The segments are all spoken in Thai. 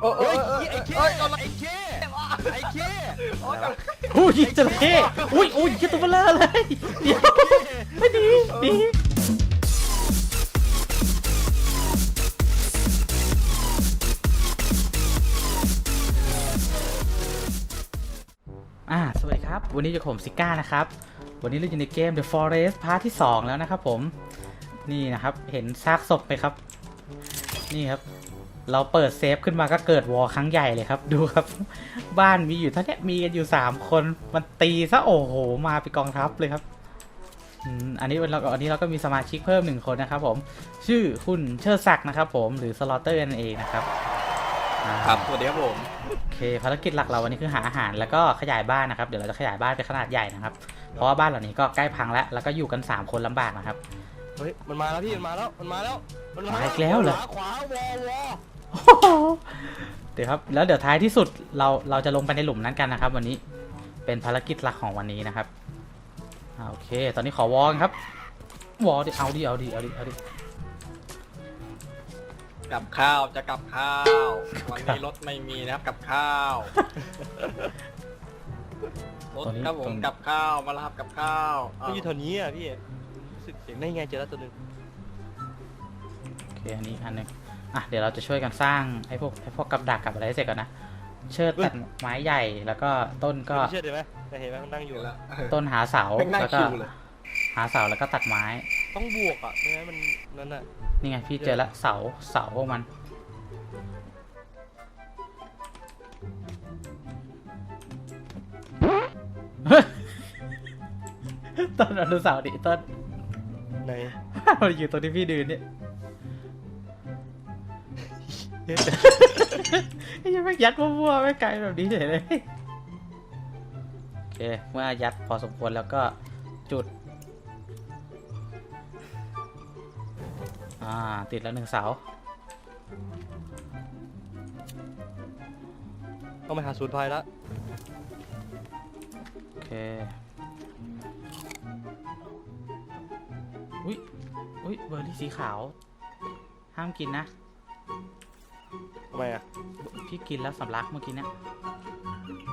โอ้โอ้เฮ้ยเอ้ยไอ้เคเอ้ยเอาละไอ้เคไอ้เคโอ้ยเอาละอุ้ยจระเข้อุ้ยอุ้ยคิดตัวเบลอเลยเดี๋ยวไม่ดีดีอ่าสวัสดีครับ วันนี้อยู่กับผมซิก้านะครับ วันนี้เราอยู่ในเกม The Forest พาร์ทที่ 2 แล้วนะครับผม นี่นะครับ เห็นซากศพไหมครับ นี่ครับ เราเปิดเซฟขึ้นมาก็เกิดวอร์ครั้งใหญ่เลยครับ ดูครับ บ้านมีอยู่เท่านี้มีกันอยู่3คนมันตีซะโอ้โห มาเป็นกองทัพเลยครับอืมอันนี้เราอันนี้เราก็มีสมาชิกเพิ่มหนึ่งคนนะครับ ผม ชื่อคุณเชิดศักดิ์นะครับ ผมหรือสลอเตอร์นั่นเองนะครับอ่าครับสวัสดีครับผมโอเคภารกิจหลักเราวันนี้คือหาอาหารแล้วก็ขยายบ้านนะครับเดี๋ยวเราจะขยายบ้านไปขนาดใหญ่นะครับเพราะว่าบ้านหลังนี้ก็ใกล้พังแล้วแล้วก็อยู่กัน 3 คนลำบากนะครับเฮ้ยมันมาแล้วพี่มันมาแล้วมันมาแล้วมันมาอีกแล้วเหรอขวาขวาวอวอ เดี๋ยวครับแล้วเดี๋ยวท้ายที่สุดเราเราจะลงไปในหลุมนั้นกันนะครับ วันนี้เป็นภารกิจหลักของวันนี้นะครับอ่าโอเค ตอนนี้ขอวอลกันครับวอลดิเอาดิเอาดิเอาดิเอาดิกับข้าวจะกับข้าว วันนี้รถไม่มีนะครับกับข้าวรถครับผมกับข้าวมารับกับข้าวมันอยู่แถวนี้อะพี่รู้สึกเสียงได้ไงเจอแล้วตัวหนึงโอเคอันนี้อันหนึง อะเดี๋ยวเราจะช่วยกันสร้างไอ้พวกไอ้พวกกับดักกับอะไรให้เสร็จก่อนนะ เชิดตัดไม้ใหญ่แล้วก็ต้นก็ไม่เชื่อเลยไหมแต่เห็นไหมมันนั่งออยู่ยู่แล้วต้นหาเสาแม่งนั่งแล้วก็คิวเลย หาเสาแล้วก็ตัดไม้ ต้องบวกอะไม่งั้นมันนั่นอะนี่ไงพี่เจอละเสาเสาพวกมัน ต้นอนุสาวรีย์ต้นไหนมันอยู่ตรงที่พี่ดืนเนี่ย ไอ้ยังไม่ยัดมั่วๆไม่ไกลแบบนี้เฉยเลยโอเคเมื่อยัดพอสมควรแล้วก็จุด อ่า ติดแล้วหนึ่งเสาต้องไปหาศูนย์ภัยละโอเค อุ้ยอุ้ยเบอร์รี่สีขาว ห้ามกินนะ ทำไมอะพี่กินแล้วสำลักเมื่อกี้เนี่ย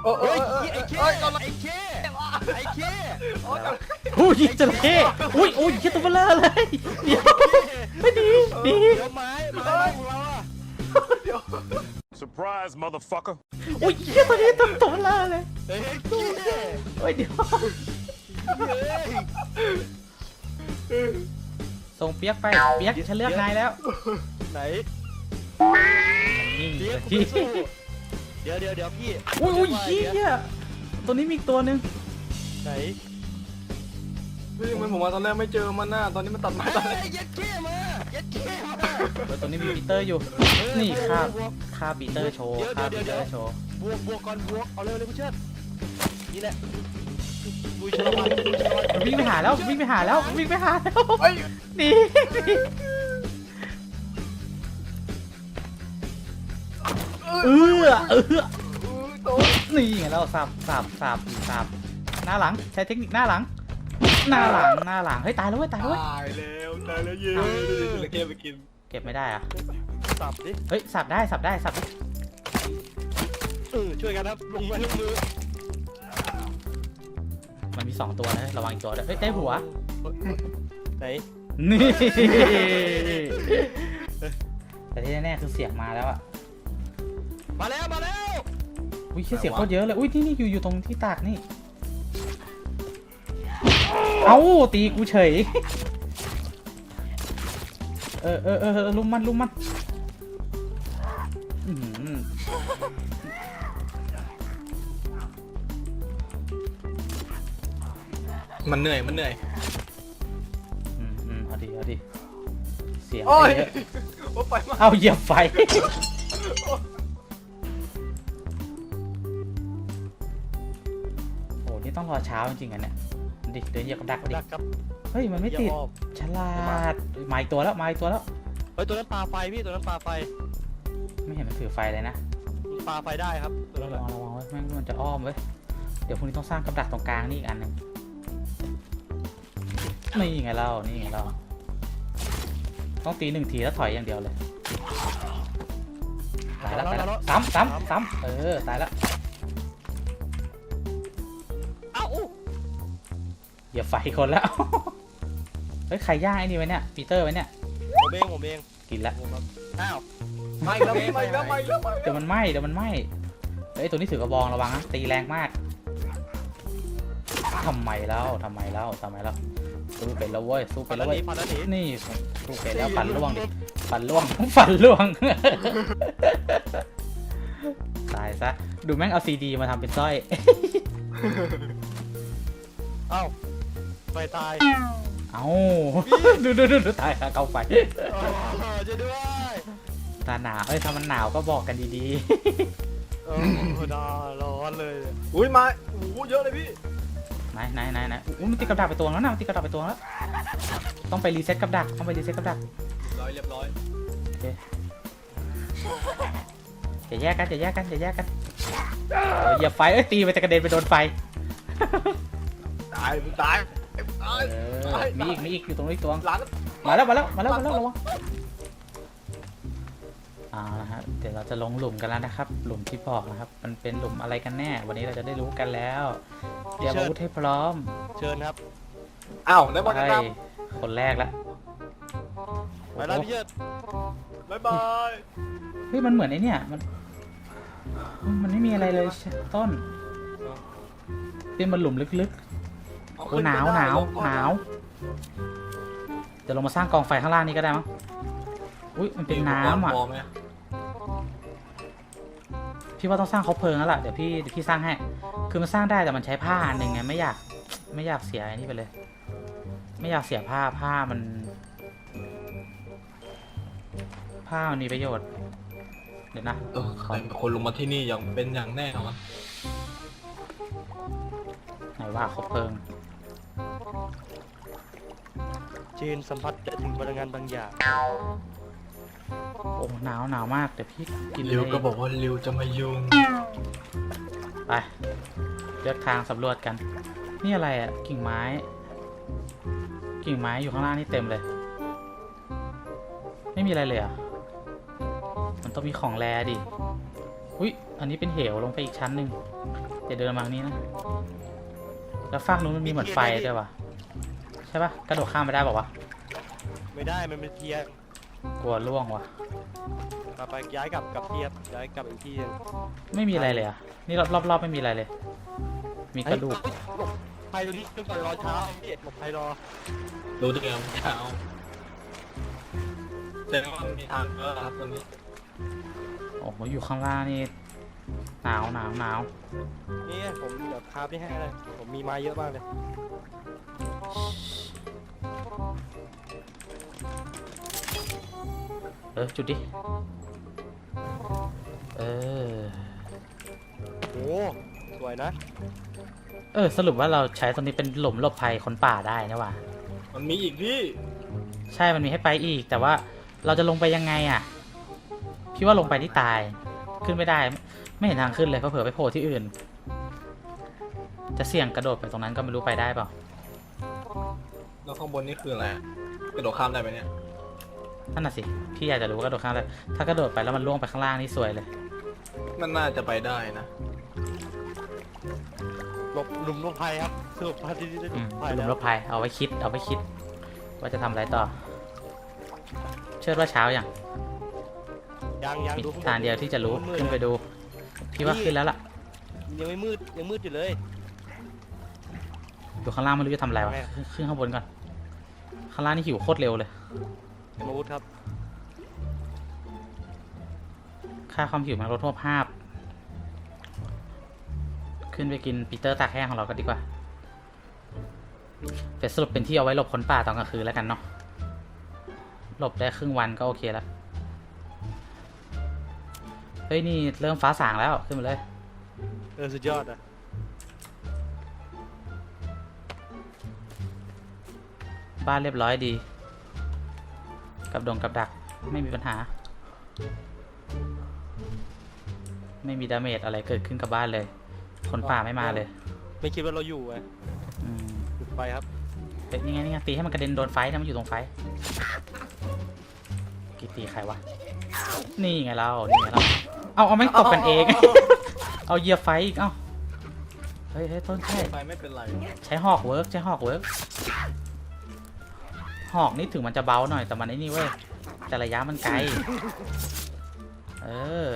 โอ้โอ้เฮ้ยเอ้ยไอ้เคเอ้ยเอาละไอ้เคไอ้เคโอ้ยเอาละอุ้ยจระเข้อุ้ยอุ้ยคิดตัวเบลอเลยเดี๋ยวไม่ดีดีเดี๋ยวไม้ไม้ของเราอะ Surprise, motherfucker. อุ้ยคิดตัวนี้ตัวตัวเบลอเลยเฮ้ยเกี้ยโอ้ยเดี๋ยวเฮ้ยส่งเปียกไปเปียกฉันเลือกนายแล้วไหน นิ่งเดี๋ยวที่กูไปสู้เดี๋ยวเดี๋ยวเดี๋ยวพี่อุ้ยอุ้ยเดี๋วเหี้ยตัวนี้มีอีกตัวหนึ่งไหนเฮ้ยมันผมมาตอนแรกไม่เจอมันน่ะตอนนี้มันตัดไม้เฮ้ตอนแรกยยัดเคมายัดเคมาเออตัวนี้มีปีเตอร์อยู่ นี่คาบคาบปีเตอร์โชว์คาบปีเตอร์โชว์บวกบวกก่อนบวกเอาเร็วเลยผู้เชิดนี่แหละบุยชลวันบุยชลวันมันวิ่งไปหาแล้ววิ่งไปหาแล้ววิ่งไปหาแล้วเฮ้ยหนีหนี เออเอออุ้ยโตนี่ไงแล้วสับสับสับสับหน้าหลังใช้เทคนิคหน้าหลัง หน้าหลังหน้าหลังเฮ้ยตายแล้วเว้ยตายแล้วเว้ยตายแล้วตายแล้วเย้จระเข้ไปกินเก็บไม่ได้อะสับดิเฮ้ยสับได้สับได้สับได้เออช่วยกันครับลงไม้ลงมือมันมีสองตัวนะระวังอีกตัวด้วยเฮ้ยได้หัวไหนนี่แต่ที่แน่ๆคือเสียงมาแล้วอะ มาแล้วมาแล้ว อุ้ยเสียงโคตรเยอะเลย อุ้ยนี่นี่อยู่อยู่ตรงที่ตากนี่ เอ้าตีกูเฉย เออเออเออเออลุมมันลุมมันอื้อหือมันเหนื่อยมันเหนื่อยอืมอืมเอาดิเอาดิเสียงโอ้ยเยอะ โอ้ยไปมา เอาเหยียบไฟ อ้นี่ต้องรอเช้าจริงๆอะเนี่ยดิเดินเหยียบกับดักดิดักครับเฮ้ยมันไม่ติดอย่าอ้อมฉลาดมาอีกตัวแล้วมาอีกตัวแล้ว เฮ้ยตัวนั้นปลาไฟพี่ตัวนั้นปลาไฟไม่เห็นมันถือไฟเลยนะปลาไฟได้ครับตัวระนั้นวังระวังไว้แม่งมันจะอ้อมเว้ยเดี๋ยวพรุ่งนี้ต้องสร้างกับดักตรงกลางนี่อีกอันหนึงนี่ไงเรานี่ไงเราต้องตีหนึ่งทีแล้วถอยอย่างเดียวเลยตตายแล้วตายแล้วแล้วซ้ำซ้ำซ้ำเออตายแล้ว อย่าไฟคนแล้ว เฮ้ยใครย่างไอ้นี่ไว้เนี่ย ปีเตอร์ไว้เนี่ย ผมเองผมเองกินละ ผมครับอ้าวไม่แล้วพี่ไม่แล้วไม่แล้วไม่เดี๋ยวมันไหม้เดี๋ยวมันไหม้เฮ้ยตัวนี้ถือกระบองระวังนะตีแรงมากทำไมแล้วทำไมแล้วทำไมแล้วสู้เป็นแล้วเว้ยสู้ฟัเป็นนแล้แล้ววเว้หยนีฟันแล้วหนีนี่สู้เป็นแล้วฟันล่วงดิฟันล่วง ฟันล่วง ตายซะ ดูแม่งเอาซีดีมาทำเป็นสร้อยเอ้า ไฟตายเอ้าดูดูดูดูตายค่ะเข้าไปเออจะด้วยตาหนาวเอ้ยถ้ามันหนาวก็บอกกันดีเออดาร้อนเลยอุ้ยมาโอ้โหเยอะเลยพี่ๆไหนไหนไหนไหนอุ้ยมันติดกับดักไปตัวแล้วนะมันติดกับดักไปตัวแล้วต้องไปรีเซ็ตกับดักต้องไปรีเซ็ตกับดักร้อยเรียบร้อยอย่าแยกกันอย่าแยกกันอย่าแยกกันเอออย่าไฟเอ้ยตีไปจะกระเด็นไปโดนไฟตายมึงตายตาย เออมีอีกมีอีกอยู่ตรงนี้อีกตัว หลังมาแล้วมาแล้วมาแล้วมาแล้วระวังเอ่าละฮะเดี๋ยวเราจะลงหลุมกันแล้วนะครับ หลุมที่บอกนะครับ มันเป็นหลุมอะไรกันแน่ วันนี้เราจะได้รู้กันแล้วเตรียมอาวุธให้พร้อมเชิญครับ อ้าวแล้วบอลไปจะทคนแรกละไปแล้วพี่เชิดำบายบายเฮ้ยมันเหมือนไอ้เนี่ยมัน มันไม่มีอะไรเลยต้น เป็นมันหลุมลึกๆ โอ้หนาวหนาวหนาวเดี๋ยวลงมาสร้างกองไฟข้างล่างนี้ก็ได้มั้งอุ้ยมันเป็นน้ำอะพอไหมพี่ว่าต้องสร้างเขาเพลิงแล้วล่ะเดี๋ยวพี่เดี๋ยวพี่สร้างให้คือมันสร้างได้แต่มันใช้ผ้าอันหนึ่งไงไม่อยากไม่อยากเสียไอ้นี่ไปเลย ไม่อยากเสียผ้าผ้ามัน ผ้ามันมีประโยชน์ เดี๋ยวนะเออใครเป็นคนลงมาที่นี่อย่างเป็นอย่างแน่นอนไหนว่าเขาเพลิง จีนสัมผัสได้ถึงพลังงานบางอย่าง โอ้หนาวหนาวมากเดี๋ยวพี่กินริวเลยก็บอกว่าริวจะมายุ่งไปเลือกทางสำรวจกัน นี่อะไรอะ กิ่งไม้ กิ่งไม้อยู่ข้างล่างนี่เต็มเลย ไม่มีอะไรเลยเหรอะ มันต้องมีของแรดิ อุ้ยอันนี้เป็นเหวลงไปอีกชั้นหนึ่งเดี๋ยวเดินมาทางนี้นะ แล้วฟากนู้นมันมีเหมือนไฟด้วยวะ ใช่ปะกระโดดข้ามไปได้บอกวะไม่ได้มันเป็นเทียนกลัวล่วงวะกลับไปย้ายกลับกลับเทียบย้ายกลับอีกที่หนึ่งไม่มีอะไรเลยอะนี่รอบรอบๆไม่มีอะไรเลย มีกระดูกเอ้ยหลบภัยตรงนี้จนก่อนรอเช้าพี่หลบภัยรอรู้ได้ไงว่าเช้าแต่ว่ามันมีทางเออครับตรงนี้โอ้โหอยู่ข้างล่างนี่หนาวหนาวหนาวนี่ผมเดี๋ยวคราฟนี่ให้เลยผมมีไม้เยอะมากเลย เออ จุดดิ เออ โอ้สวยนะ เออ สรุปว่าเราใช้ตรงนี้เป็นหลุมหลบภัยคนป่าได้นะว่ะมันมีอีกพี่ ใช่มันมีให้ไปอีก แต่ว่าเราจะลงไปยังไงอะ พี่ว่าลงไปที่ตาย ขึ้นไม่ได้ ไม่เห็นทางขึ้นเลยเพราะเผื่อไปโผล่ที่อื่น จะเสี่ยงกระโดดไปตรงนั้นก็ไม่รู้ไปได้เปล่า แล้วข้างบนนี่คืออะไร กระโดดข้ามได้ไหมเนี่ย นั่นน่ะสิ พี่อยากจะรู้ว่ากระโดดข้างได้ถ้ากระโดดไปแล้วมันล่วงไปข้างล่างนี่สวยเลย มันน่าจะไปได้นะหลบหลุมหลบภัยครับสรุปพาที่นี่ได้หอืลุมมภัยเป็นหลุแล้มวหลบภัยเอาไว้คิด เอาไว้คิด ว่าจะทำอะไรต่อ เชื่อว่าเช้าอย่างยังยังมีดูข้างบทางเดียวที่จะรู้ มืดๆขึ้นไปดู พี่ว่าขึ้นแล้วล่ะ ยังไม่มืดยังมืดอยู่เลย อยู่ข้างล่างไม่รู้จะทำอะไรวะแม่ขึ้นขึ้นข้างบนก่อน ข้างล่างนี่หิวโคตรเร็วเลย มาวุธครับ ค่าความหิวมันลดทั่วภาพ ขึ้นไปกินปีเตอร์ตากแห้งของเรากันดีกว่าแต่สรุปเป็นที่เอาไว้หลบคนป่าตอนกลางคืนแล้วกันเนาะ หลบได้ครึ่งวันก็โอเคแล้ว เฮ้ย นี่เริ่มฟ้าสางแล้วขึ้นมาเลย เออ สุดยอดอะ บ้านเรียบร้อยดี กับดงกับดักไม่มีปัญหา ไม่มีดาเมจอะไรเกิดขึ้นกับบ้านเลย คนป่าไม่มาเลย ไม่คิดว่าเราอยู่ไงอืมจุดไฟครับเฮ้ยนี่ไงนี่ไงตีให้มันกระเด็นโดนไฟนะมันอยู่ตรงไฟกี่ตีใครวะ นี่ไงเรา นี่ไงเรา เอาเอาแม่งตบกันเอง เอาเหยียบไฟอีก เอ้า เฮ้ยเฮ้ยต้นใช่ไปไม่เป็นไร ใช้หอกเวิร์กใช้หอกเวิร์ก หอกนี่ถึงมันจะเบาหน่อยแต่มันไอ้นี่เว้ยแต่ระยะมันไกล เออ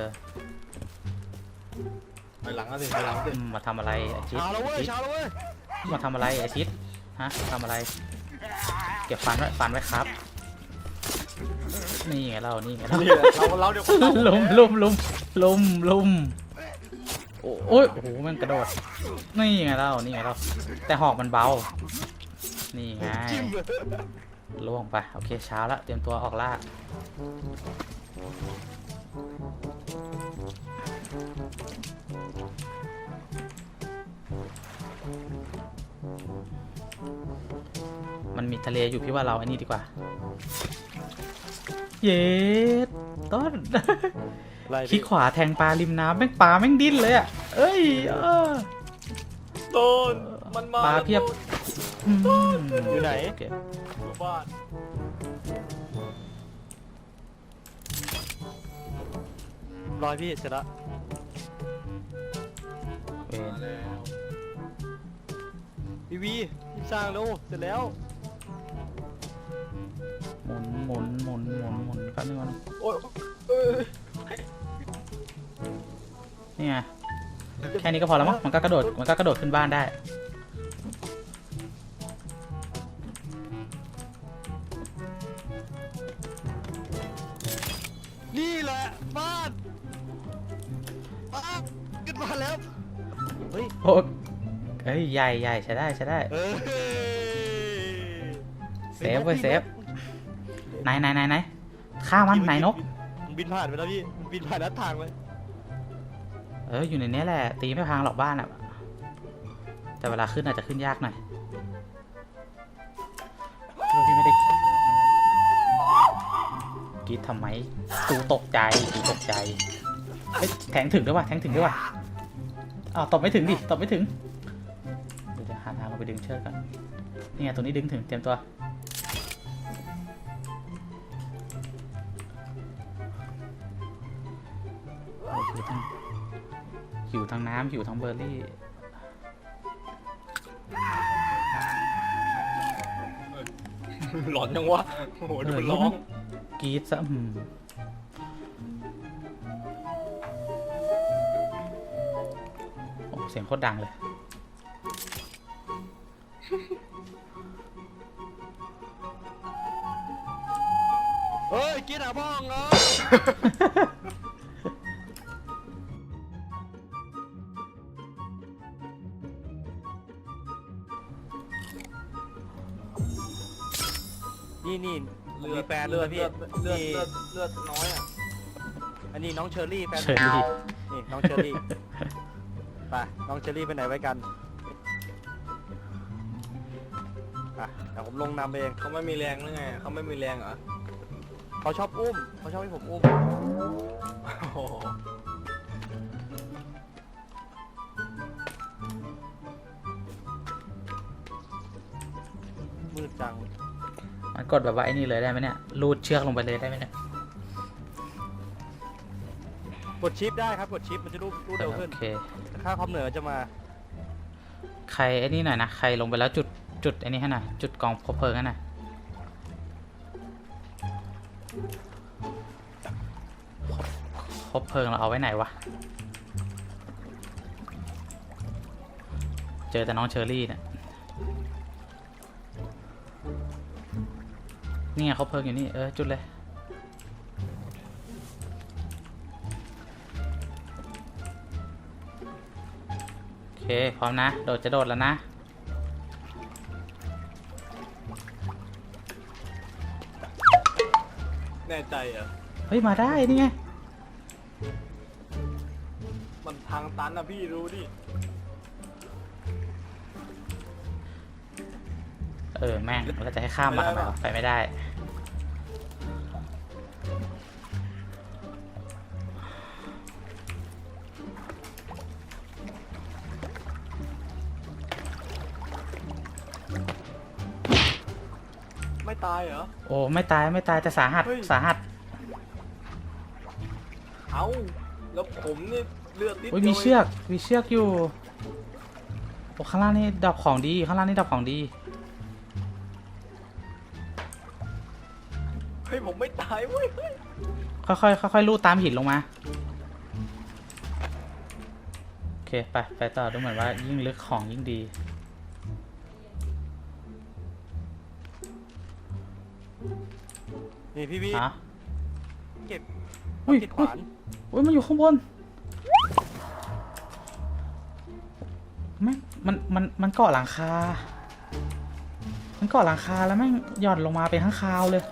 ไปหลังก็สิไปหลังสิอืมมาทำอะไรไอชิดเช้าแล้วเว้ยไอ้ชิดเช้าแล้วเว้ยมาทำอะไรไอชิดฮะทำอะไร เก็บฟันไว้ฟันไว้ครับ นี่ไงเรานี่ไงเรานี่แหละเราเราเดี๋ยวคนเราลุมลุมลุมลุมลุมโอ้โอ้ยโอ้โหมันกระโดด นี่ไงเรานี่ไงเราแต่หอกมันเบา นี่ไง จิ้มเลย ล่วงไป โอเคเช้าแล้วเตรียมตัวออกล่ามันมีทะเลอยู่พี่ว่าเราไอ้นี่ดีกว่า เย็ดต้นอะไรคลิกขวาแทงปลาริมน้ำแม่งปลาแม่งดิ้นเลยอะ เอ้ยเออโดนมันมาปลาเพียบอืมอยู่ไหน โอเคอยู่บ้านรอยพี่เสร็จละเวนมาแล้วพีวีรีบสร้างเร็วเสร็จแล้วหมุนหมุนหมุนหมุนหมุนแป๊บนึงก่อนโอ้ยเอ้ยนี่ไงแค่นี้ก็พอแล้วมั้งมันก็กระโดดมันก็กระโดดขึ้นบ้านได้ เฮ้ยโอ้เอ้ยใหญ่ใหญ่ใช้ได้ใช้ได้เอ้ยเซฟเว้ยเซฟ ไหนไหนไหนไหนฆ่ามันไหนนกมันบินผ่านไปแล้วพี่มันบินผ่านหน้าทางเลยเอออยู่ในนี้แหละ ตีไม่พังหรอกบ้านอะ แต่เวลาขึ้นอาจจะขึ้นยากหน่อยเออพี่ไม่ได้กรีดทำไม ตูตกใจตูตกใจเฮ้ยแทงถึงด้วยว่ะแทงถึงด้วยว่ะ อ้าวตบไม่ถึงดิตบไม่ถึงเดี๋ยวจะหาทางเอาไปดึงเชือกก่อนนี่ไงตัวนี้ดึงถึงเตรียมตัวโอ้หิวทั้งหิวทั้งน้ำหิวทั้งเบอร์รี่หลอนยังวะโอ้โหดูมันร้องกรีดซะ สียงโคตรดังเลย เฮ้ย กินอะพ่องเหรอนี่นี่เลืมีอดแฟนเลือดพี่เลือดนี่เลือดเลือดน้อยอะอันนี้น้องเชอรี่แฟนเชอรี่ นี่น้องเชอรี่ ไปน้องเชอรี่ไปไหนไว้กันอะเดี๋ยวผมลงนำเองเขาไม่มีแรงหรือไงเขาไม่มีแรงเหรอเขาชอบอุ้มเขาชอบให้ผมอุ้มโอ้โหมืดจังมันกดแบบว่าไอ้นี่เลยได้ไหมเนี่ยรูดเชือกลงไปเลยได้ไหมเนี่ยกดชิปได้ครับกดชิปมันจะรูปรูปเร็วขึ้นโอเคแต่ ค่าความเหนือจะมาใครไอ้นี่หน่อยนะ ใครลงไปแล้วจุดจุดไอ้นี่ให้หน่อยจุดกองคบเพลิงให้หน่อยคบเพลิงเราเอาไว้ไหนวะ เจอแต่น้องเชอรี่เนี่ยนี่ไงคบเพลิงอยู่นี่ เออ จุดเลย เค พร้อมนะ โดดจะโดดแล้วนะ แน่ใจเหรอเฮ้ย มาได้ นี่ไง มันทางตันนะพี่รู้ดิ เออ แม่ง เราจะให้ข้ามมาทำไมวะไปไม่ได้ ตายเหรอ โอ้ไม่ตายไม่ตายแต่สาหัสเฮ้ย สาหัสเอ้า แล้วผมนี่เลือดนิดอุ้ยดีมีวเชือกมีเชือกอยู่โอ้ข้างล่างนี่ดับของดีข้างล่างนี่ดับของดี เฮ้ยผมไม่ตายเว้ยเฮ้ยค่อยๆค่อยๆลูดตามหินลงมาโอเคไปไปต่อดูเหมือนว่ายิ่งลึกของยิ่งดี นี่พี่พี่ฮะเก็บอุ้ยติดขอุ้ยวานอุ้ยมันอยู่ข้างบนแม่งมันมันมันเกาะหลังคา มันเกาะหลังคาแล้วแม่งหย่อนลงมาเป็นข้างคาวเลย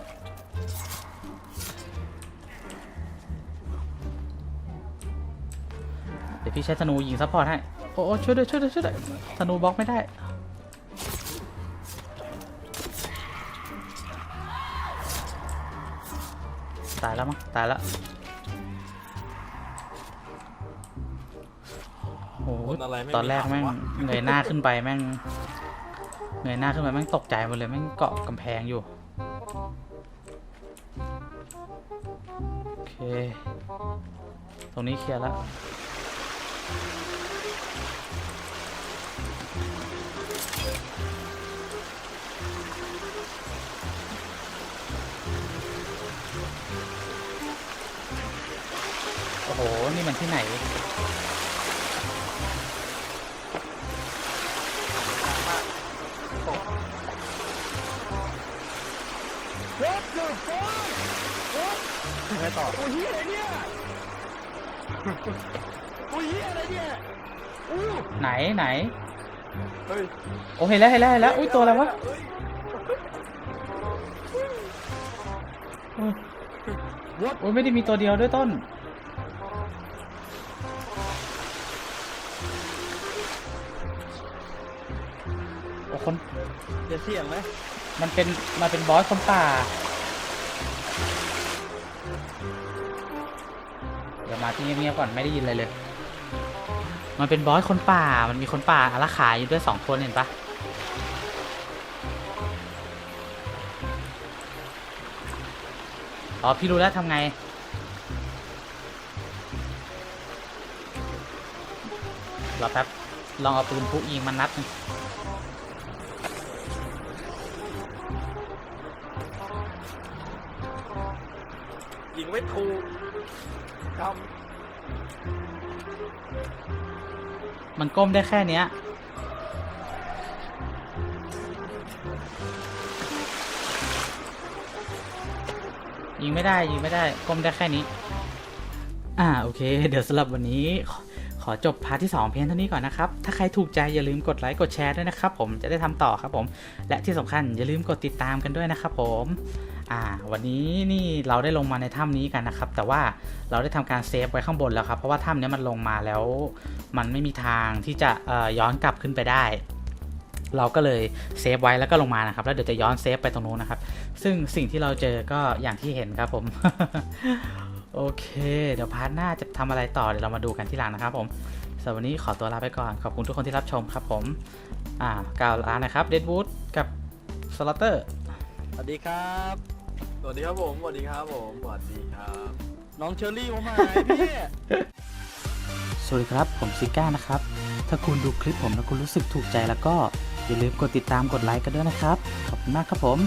เดี๋ยวพี่ใช้ธนูยิงซัพพอร์ตให้ โอ้โอ้ช่วยด้วยช่วยด้วยช่วยด้วยธนูบล็อกไม่ได้ ตายแล้วมั้งตายแล้วโอ้โหคนอะไรไม่ตอนแรกแม่งวะ เงยหน้าขึ้นไปแม่งเงยหน้าขึ้นไปแม่งตกใจหมดเลยแม่งเกาะกำแพงอยู่โอเค ตรงนี้เคลียร์แล้ว นี่มันที่ไหนไงต่อโอ้ยเฮียอะไรเนี่ยโอ้ยเฮียอะไรเนี่ยอู้ไหนไหนเฮ้ยโอ้เห็นแล้วเห็นแล้วเห็นแล้วอุ้ยตัวอะไรวะเฮ้ยอุ้ยอุ้ยไม่ได้มีตัวเดียวด้วยต้น จะเสี่ยงไหมมันเป็นมันเป็นบอสคนป่า เดี๋ยวมาที่เงียบๆก่อนไม่ได้ยินอะไรเลย มันเป็นบอสคนป่า มันมีคนป่าอารักขาอยู่ด้วยสองคนเห็นปะอ๋อพี่รู้แล้วทำไง รอแป๊บ ลองเอาปืนพุยิงมันนัดนึง วิทูทำมันก้มได้แค่เนี้ย ยิงไม่ได้ยิงไม่ได้ก้มได้แค่นี้ อ่าโอเค เดี๋ยวสำหรับวันนี้ขอ ขอจบพาร์ทที่ 2 เพียงเท่านี้ก่อนนะครับ ถ้าใครถูกใจอย่าลืมกดไลค์กดแชร์ด้วยนะครับผมจะได้ทำต่อครับผม และที่สำคัญอย่าลืมกดติดตามกันด้วยนะครับผมอ่าวันนี้นี่เราได้ลงมาในถ้ำนี้กันนะครับ แต่ว่าเราได้ทำการเซฟไว้ข้างบนแล้วครับ เพราะว่าถ้ำนี้มันลงมาแล้ว มันไม่มีทางที่จะย้อนกลับขึ้นไปได้เราก็เลยเซฟไว้แล้วก็ลงมานะครับ แล้วเดี๋ยวจะย้อนเซฟไปตรงนู้นนะครับ ซึ่งสิ่งที่เราเจอก็อย่างที่เห็นครับผม โอเค เดี๋ยวพาร์ทหน้าจะทำอะไรต่อเดี๋ยวเรามาดูกันที่หลังนะครับผมสำหรับวันนี้ขอตัวลาไปก่อน ขอบคุณทุกคนที่รับชมครับผม อ่ากล่าวลานะครับเดดวูดกับสลอตเตอร์สวัสดีครับำสวัสดีครับผม สวัสดีครับผม สวัสดีครับ น้องเชอรี่ผมหายพี่สวัสดีครับ ผมซิก้านะครับ ถ้าคุณดูคลิปผมแล้วคุณรู้สึกถูกใจแล้วก็อย่าลืมกดติดตามกดไลค์กันด้วยนะครับ ขอบคุณมากครับผม